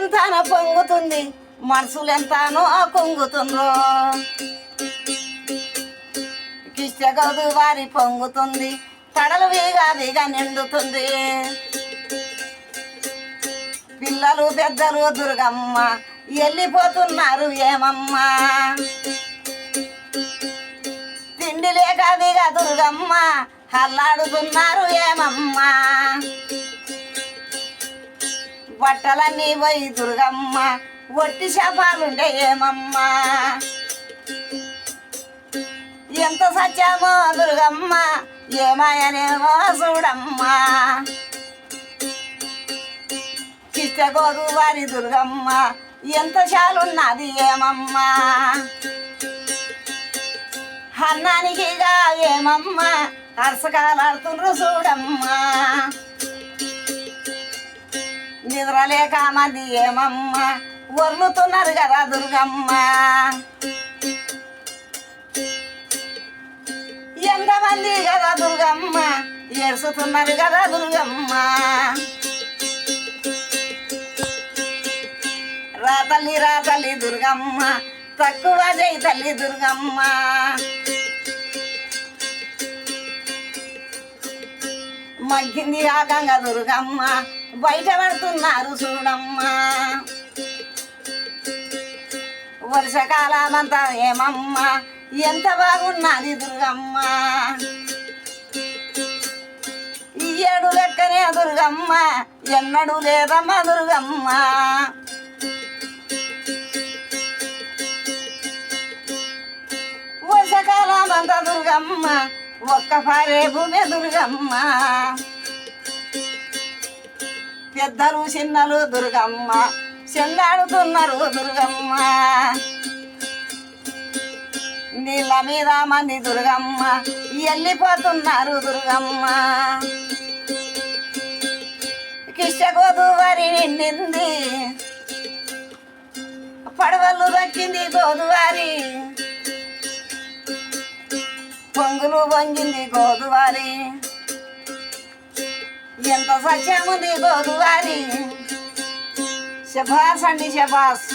ఎంత పొంగుతుంది మనసులు ఎంతనో పొంగుతుందో. కిష్ట గౌదు వారి పొంగుతుంది తడలు వీగా వీగా నిండుతుంది. పిల్లలు పెద్దలు దుర్గమ్మ వెళ్ళిపోతున్నారు ఏమమ్మా? తిండి లేక దిగా దుర్గమ్మ హల్లాడుతున్నారు ఏమమ్మా? బట్టలన్నీ పోయి దుర్గమ్మ ఒట్టి శాపాలుండే ఏమమ్మా? ఎంత సత్యమో దుర్గమ్మ ఏమాయనేమో చూడమ్మా. కిష్టగోదు వారి దుర్గమ్మ ఎంత చాలున్నది ఏమమ్మా? అన్నానికిగా ఏమమ్మా? అరసకాలాడుతుండ్రు చూడమ్మా. నిద్రలేక మంది ఏమమ్మా? వర్లుతున్నారు కదా దుర్గమ్మ. ఎంతమంది కదా దుర్గమ్మ? ఏడుస్తున్నారు కదా దుర్గమ్మ. రా తల్లి రా తల్లి దుర్గమ్మ. తక్కువ చేయి తల్లి దుర్గమ్మ. మగ్గింది ఆ గంగ దుర్గమ్మ. బయట పడుతున్నారు చూడమ్మా. వర్షకాలమంతా ఏమమ్మ? ఎంత బాగున్నది దుర్గమ్మ? ఇయ్యడు లెక్కనే దుర్గమ్మ ఎన్నడు లేదమ్మా దుర్గమ్మ. వర్షకాలమంతా దుర్గమ్మ ఒక్క పారే భూమి దుర్గమ్మ. పెద్దలు చిన్నలు దుర్గమ్మ. చెల్లాడుతున్నారు దుర్గమ్మ. నీళ్ళ మీద మంది దుర్గమ్మ. వెళ్ళిపోతున్నారు దుర్గమ్మ. కిష్ట గోదువారి నిండింది. పడవలు దక్కింది గోదువారి. పొంగులు వంగింది గోదువారి. ఎంత సత్యముంది గోదువారి శభాస్ అండి శభాస్.